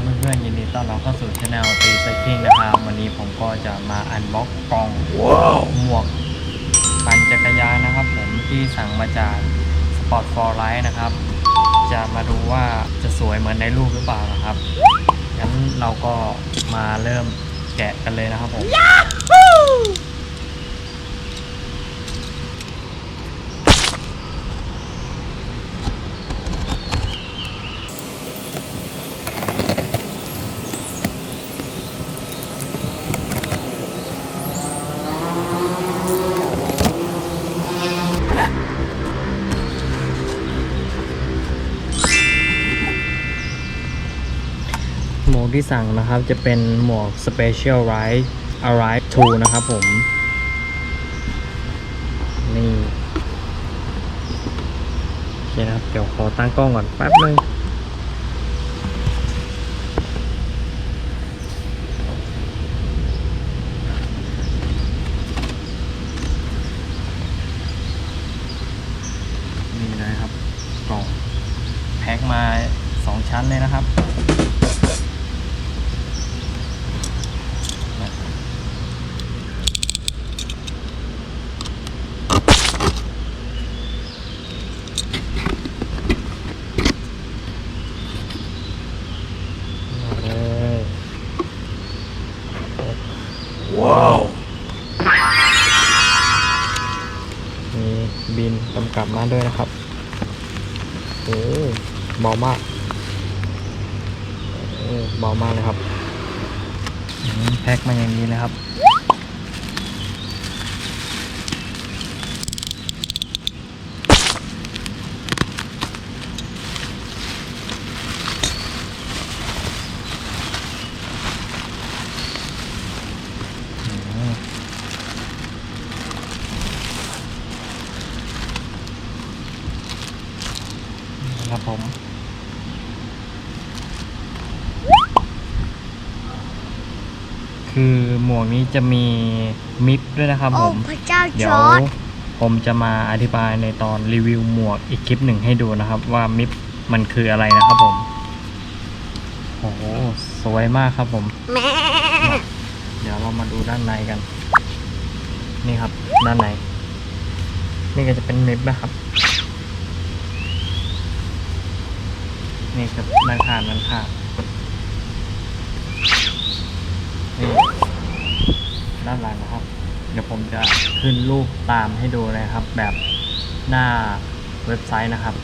ับเพื่อนๆยินดีต้อนรับเข้าสู่ช anel ตีไซคิงนะครับวันนี้ผมก็จะมาอันบ็อกกล่อง wow. หมวกปั่นจักรยานนะครับ ผมที่สั่งมาจาก Sport for Life นะครับ จะมาดูว่าจะสวยเหมือนในรูปหรือเปล่านะครับงั้นเราก็มาเริ่มแกะกันเลยนะครับผม Yahoo! ที่สั่งนะครับ จะเป็นหมวก Special Ride Arrive 2 นะครับผม นี่โอเคนะครับ เดี๋ยวขอตั้งกล้องก่อนแป๊บนึงนี่เลยครับกล่องแพ็คมา 2 ชั้นเลยนะครับ มาเลย ว้าวมีบินกำกับมาด้วยนะครับโอ้เบามากโอ้เบามากเลยครับอืมแพ็คมาอย่างนี้นะครับ อืม ครับผม คือหมวกนี้จะมีมิปด้วยนะครับโอ้ผมพระเจ้าเดี๋จยวอร์ดผมจะมาอธิบายในตอนรีวิวหมวกอีกคลิปหนึ่งให้ดูนะครับ ว่ามิปมันคืออะไรนะครับผม โอ้โหสวยมากครับผม แม่เดี๋ยวเรามาดูด้านในกัน นี่ครับ ด้านใน นี่ก็จะเป็นมิปนะครับ นี่ครับด้านขาด้านขางนี่ด้านหลังนะครับ เดี๋ยวผมจะขึ้นรูปตามให้ดูนะครับ แบบหน้าเว็บไซต์นะครับ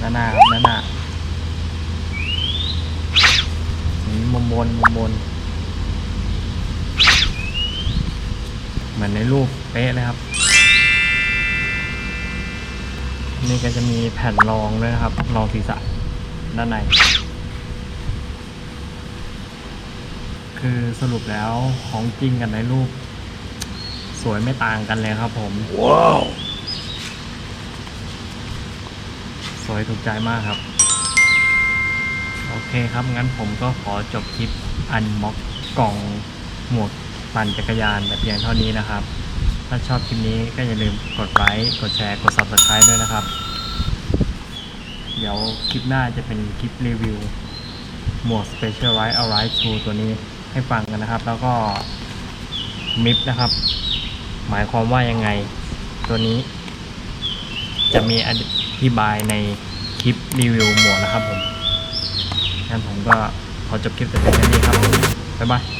ด้านหน้าครับด้านหน้านี่มุมบนมุมบนเหมือนในรูปเป๊ะเลยครับ นี่ก็จะมีแผ่นรองด้วยนะครับ รองศีรษะด้านใน คือสรุปแล้วของจริงกับในรูป สวยไม่ต่างกันเลยครับผม ว้าว สวยถูกใจมากครับ โอเคครับ งั้นผมก็ขอจบคลิปอันม็อกกล่องหมวกปั่นจักรยานแต่เพียงเท่านี้นะครับ ถ้าชอบคลิปนี้ก็อย่าลืมกดไลค์กดแชร์ กด subscribe ด้วยนะครับ เดี๋ยวคลิปหน้าจะเป็นคลิปรีวิว หมวก Special Ride Alright 2ตัวนี้ให้ฟังกันนะครับ แล้วก็มิปนะครับ หมายความว่ายังไง ตัวนี้ จะมีอธิบายในคลิปรีวิวหมวกนะครับผมงั้นผมก็ขอจบคลิปแต่เพียงเท่านี้ครับ บ๊ายบาย